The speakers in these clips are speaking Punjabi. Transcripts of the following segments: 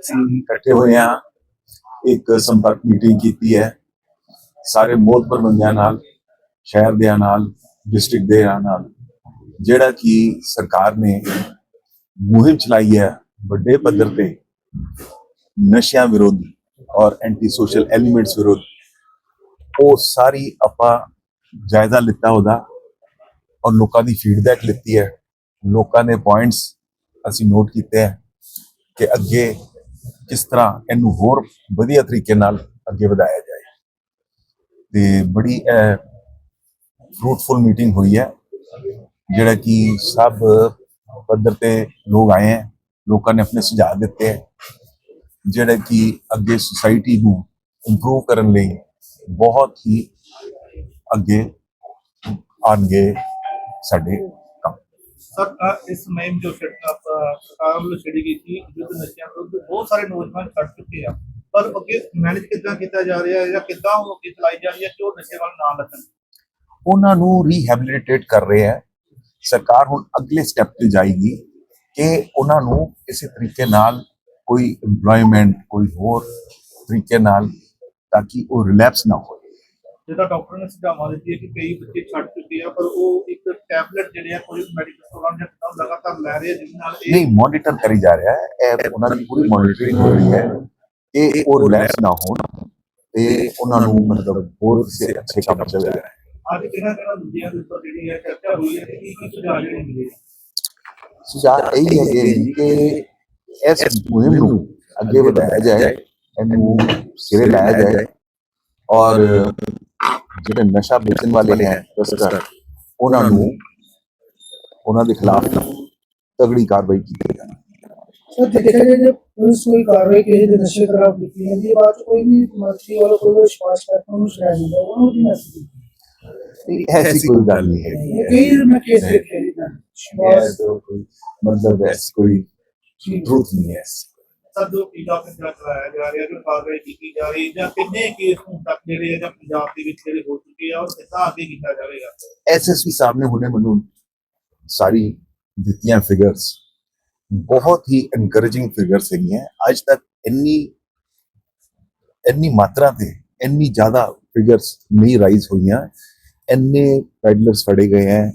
ਅਸੀਂ ਇਕੱਠੇ ਹੋਏ ਹਾਂ। ਇੱਕ ਸੰਪਰਕ ਮੀਟਿੰਗ ਕੀਤੀ ਹੈ। ਸਾਰੇ ਮੋਹਤਬਰ ਬੰਦਿਆਂ ਨਾਲ, ਸ਼ਹਿਰ ਦੇ ਨਾਲ ਡਿਸਟ੍ਰਿਕਟ ਦੇ ਨਾਲ, ਜਿਹੜਾ ਕਿ ਸਰਕਾਰ ਨੇ ਮੁਹਿੰਮ ਚਲਾਈ ਹੈ ਵੱਡੇ ਪੱਧਰ ਤੇ ਨਸ਼ਿਆਂ ਵਿਰੁੱਧ ਔਰ ਐਂਟੀ ਸੋਸ਼ਲ ਐਲੀਮੈਂਟਸ ਵਿਰੁੱਧ, ਉਹ ਸਾਰੀ ਆਪਾਂ ਜਾਇਜ਼ਾ ਲਿੱਤਾ ਉਹਦਾ ਔਰ ਲੋਕਾਂ ਦੀ ਫੀਡਬੈਕ ਲਿੱਤੀ ਹੈ। ਲੋਕਾਂ ਦੇ ਪੁਆਇੰਟਸ ਅਸੀਂ ਨੋਟ ਕੀਤੇ ਹੈ ਕਿ ਅੱਗੇ ਕਿਸ ਤਰ੍ਹਾਂ ਇਹਨੂੰ ਹੋਰ ਵਧੀਆ ਤਰੀਕੇ ਨਾਲ ਅੱਗੇ ਵਧਾਇਆ ਜਾਏ। ਤੇ ਬੜੀ ਫਰੂਟਫੁਲ ਮੀਟਿੰਗ ਹੋਈ ਹੈ, ਜਿਹੜਾ ਕਿ ਸਭ ਪੱਧਰ ਤੇ ਲੋਕ ਆਏ ਹੈ, ਲੋਕਾਂ ਨੇ ਆਪਣੇ ਸੁਝਾਅ ਦਿੱਤੇ ਹੈ, ਜਿਹੜਾ ਕਿ ਅੱਗੇ ਸੁਸਾਇਟੀ ਨੂੰ ਇੰਪਰੂਵ ਕਰਨ ਲਈ ਬਹੁਤ ਹੀ ਅੱਗੇ ਆਣਗੇ ਸਾਡੇ ਕੰਮ। ਸਰ ਇਸ ਮੁਹਿੰਮ ਜੋ ਛਿੜ- ਸਰਕਾਰ ਵੱਲੋਂ ਛੇੜੀ ਗਈ ਸੀ, ਯੁੱਧ ਨਸ਼ਿਆਂ ਵਿਰੁੱਧ ਬਹੁਤ ਸਾਰੇ ਨੌਜਵਾਨ ਛੱਡ ਚੁੱਕੇ ਆ। ਪਰ ਅੱਗੇ ਮੈਨੇਜ ਕਿੱਦਾਂ ਕੀਤਾ ਜਾ ਰਿਹਾ ਹੈ ਜਾਂ ਕਿੱਦਾਂ ਉਹ ਅੱਗੇ ਚਲਾਈ ਜਾ ਰਹੀ ਹੈ ਕਿ ਉਹ ਨਸ਼ੇ ਵੱਲ ਨਾ ਲੱਗਣ? ਉਹਨਾਂ ਨੂੰ ਰੀਹੈਬਿਲਿਟੇਟ ਕਰ ਰਹੇ ਹੈ। ਸਰਕਾਰ ਹੁਣ ਅਗਲੇ ਸਟੈਪ ਤੇ ਜਾਏਗੀ ਕਿ ਉਹਨਾਂ ਨੂੰ ਇਸੇ ਤਰੀਕੇ ਨਾਲ ਕੋਈ EMPLOYMENT, ਕੋਈ ਹੋਰ ਤਰੀਕੇ ਨਾਲ ਤਾਂ ਕਿ ਉਹ ਰਿਲੈਪਸ ਨਾ ਹੋਵੇ ਜਿਹਦਾ ਡਾਕਟਰ ਨੇ ਸੁਝਾਵਾਂ ਦਿੱਤੀ ਹੈ ਕਿ ਕਈ ਬੱਚੇ ਛੱਡ ਚੁੱਕੇ ਆ ਪਰ ਉਹ ਇੱਕ ਟੈਬਲੇਟ ਜਿਹੜੇ ਆ ਕੋਈ ਮੈਡੀਕਲ ਸਟੋਰਾਂ ਜਾਂ ਕਿਤਾਬ ਲਗਾਤਾਰ ਲੈ ਰਹੇ ਜਿਹਦੇ ਨਾਲ ਇਹ ਨਹੀਂ ਮੋਨੀਟਰ ਕਰੀ ਜਾ ਰਿਹਾ ਹੈ। ਇਹ ਉਹਨਾਂ ਦੀ ਪੂਰੀ ਮੋਨੀਟਰਿੰਗ ਹੋ ਰਹੀ ਹੈ। ਕਿ ਉਹ ਰਿਲੈਕਸ ਨਾ ਹੋਣ। ਤੇ ਉਹਨਾਂ ਨੂੰ ਮਤਲਬ ਹੋਰ ਕਿਸੇ ਅੱਛੇ ਕੰਮ ਚੱਲ ਰਿਹਾ ਹੈ ਅੱਜ ਕਿਹਨਾਂ ਕਿਹਨਾਂ ਮੁੱਦਿਆਂ ਦੇ ਉੱਪਰ ਜਿਹੜੀ ਹੈ ਚਰਚਾ ਹੋਈ ਹੈ ਕਿ ਕੀ ਸੁਝਾਅ ਜਿਹੜੇ ਮਿਲੇ? ਸੁਝਾਅ ਇਹ ਹੈ ਕਿ ਇਸ ਮੁਹਿੰਮ ਨੂੰ ਅੱਗੇ ਵਧਾਇਆ ਜਾਏ ਇਹਨੂੰ ਸਿਰੇ ਲਾਇਆ ਜਾਏ। ਔਰ ਜਿਹੜੇ ਨਸ਼ਾ ਵੇਚਣ ਵਾਲੇ ਹੈ ਤਸਕਰ ਉਹਨਾਂ ਨੂੰ ਉਹਨਾਂ ਦੇ ਖਿਲਾਫ ਤਗੜੀ ਕਾਰਵਾਈ ਕੀਤੀ ਜਾਏ ਸਰ ਦੇਖਿਆ ਜਾਏ ਜੇ ਪੁਲਿਸ ਕੋਈ ਕਾਰਵਾਈ ਕਿਸੇ ਦੇ ਨਸ਼ੇ ਖਿਲਾਫ ਕੀਤੀ ਜਾਂਦੀ ਹੈ ਬਾਅਦ 'ਚ ਕੋਈ ਵੀ ਮੰਤਰੀ ਵਾਲਾ ਕੋਈ ਵੀ ਵਿਸ਼ਵਾਸ ਕਰਤਾ ਉਹਨੂੰ ਛੜਾ ਦਿੰਦਾ ਉਹਨੂੰ ਕੀ ਮੈਸੇਜ ਐਸੀ ਕੋਈ ਗੱਲ ਨਹੀਂ ਹੈ ਕਈ ਮੈਂ ਕੇਸ ਦੇਖੇ ਜੀ ਵਿਸ਼ਵਾਸ ਕੋਈ ਮਤਲਬ ਐਸੀ ਕੋਈ ਟਰੂਥ ਨਹੀਂ ਹੈ ਸਰ ਜੋ ਪੀੜਾ ਪਿੰਜਰਾ ਚਲਾਇਆ ਜਾ ਰਿਹਾ, ਜੋ ਕਾਰਵਾਈ ਕੀਤੀ ਜਾ ਰਹੀ ਹੈ ਜਾਂ ਕਿੰਨੇ ਕੇਸ ਹੁਣ ਤੱਕ ਜਿਹੜੇ ਆ ਜਾਂ ਪੰਜਾਬ ਦੇ ਵਿੱਚ ਜਿਹੜੇ ਹੋ ਚੁੱਕੇ ਆ ਔਰ ਕਿੱਦਾਂ ਅੱਗੇ ਕੀਤਾ ਜਾਵੇਗਾ? ਐਸਐਸਪੀ ਸਾਹਿਬ ਨੇ ਹੁਣੇ ਮੈਨੂੰ ਸਾਰੀ ਦਿੱਤੀਆਂ ਫਿਗਰਸ ਬਹੁਤ ਹੀ ਐਨਕਰੇਜਿੰਗ ਫਿਗਰਸ ਹੈਗੀਆਂ। ਅੱਜ ਤੱਕ ਇੰਨੀ ਇੰਨੀ ਮਾਤਰਾ ਤੇ ਇੰਨੀ ਜ਼ਿਆਦਾ ਫਿਗਰਸ ਨਹੀਂ ਰਾਈਜ਼ ਹੋਈਆਂ। ਇੰਨੇ ਪੈਡਲਰਸ ਫੜੇ ਗਏ ਹੈ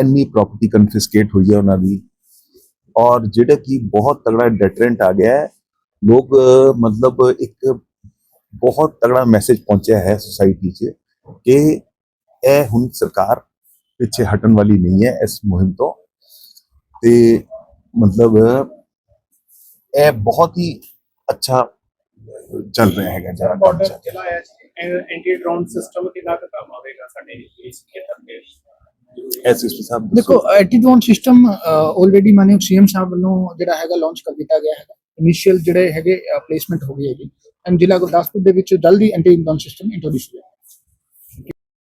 ਇੰਨੀ ਪ੍ਰਾਪਰਟੀ ਕਨਫਿਸਕੇਟ ਹੋਈ ਹੈ ਉਹਨਾਂ ਦੀ। ਔਰ ਜਿਹੜਾ ਕਿ ਬਹੁਤ ਤਗੜਾ ਡੈਟਰੈਂਟ ਆ ਗਿਆ ਹੈ, ਲੋਕ, ਮਤਲਬ ਇੱਕ ਬਹੁਤ ਤਗੜਾ ਮੈਸੇਜ ਪਹੁੰਚਿਆ ਹੈ ਸੁਸਾਇਟੀ 'ਚ ਕਿ ਇਹ ਹੁਣ ਸਰਕਾਰ ਪਿੱਛੇ ਹਟਣ ਵਾਲੀ ਨਹੀਂ ਹੈ ਇਸ ਮੁਹਿੰਮ ਤੋਂ। ਤੇ ਮਤਲਬ ਇਹ ਬਹੁਤ ਹੀ ਅੱਛਾ ਚੱਲ ਰਿਹਾ ਹੈਗਾ ਜਿਹੜਾ ਕੰਮ ਚੱਲ ਐਂਟੀ ਡਰੋਨ ਸਿਸਟਮ ਕਿੰਨਾ ਕੰਮ ਆਵੇਗਾ ਸਾਡੇ ਇਸ ਖੇਤਰ ਦੇ ਐਸਐਸਪੀ ਸਾਹਿਬ ਦੇਖੋ ਐਂਟੀਡਰੋਨ ਸਿਸਟਮ ਆਲਰੇਡੀ ਮਾਨਯੋਗ ਸੀਐਮ ਸਾਹਿਬ ਵੱਲੋਂ ਜਿਹੜਾ ਹੈਗਾ ਲਾਂਚ ਕਰ ਦਿੱਤਾ ਗਿਆ ਹੈਗਾ। ਇਨੀਸ਼ੀਅਲ ਜਿਹੜੇ ਹੈਗੇ ਪਲੇਸਮੈਂਟ ਹੋ ਗਈ ਹੈਗੀ। ਐਂਡ ਜ਼ਿਲ੍ਹਾ ਗੁਰਦਾਸਪੁਰ ਦੇ ਵਿੱਚ ਜਲਦੀ ਐਂਟੀਡਰੋਨ ਸਿਸਟਮ ਇੰਟਰੋਡਿਊਸ ਹੋਇਆ